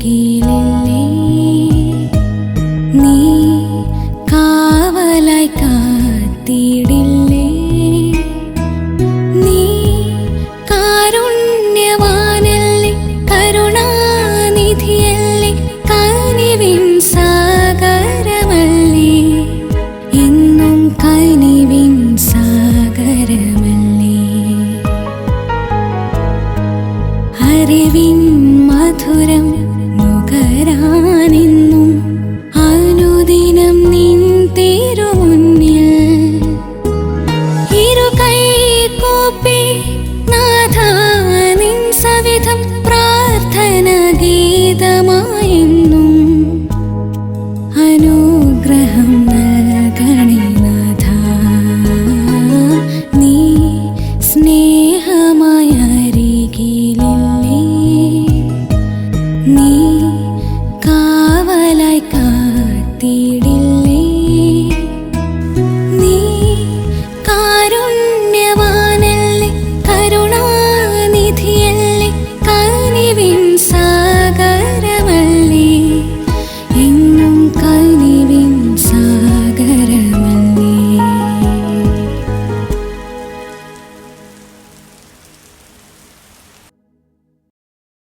അരികിലില്ലേ നീ കാവലായി കാത്തിടില്ലേ? നീ കാരുണ്യവാനല്ലേ? കരുണാനിധിയല്ലേ? കനിവിൻ സാഗരമല്ലേ? എന്നും കനിവിൻ സാഗരമല്ലേ? അറിവിൻ മധുരം കാവലായി കാത്തിട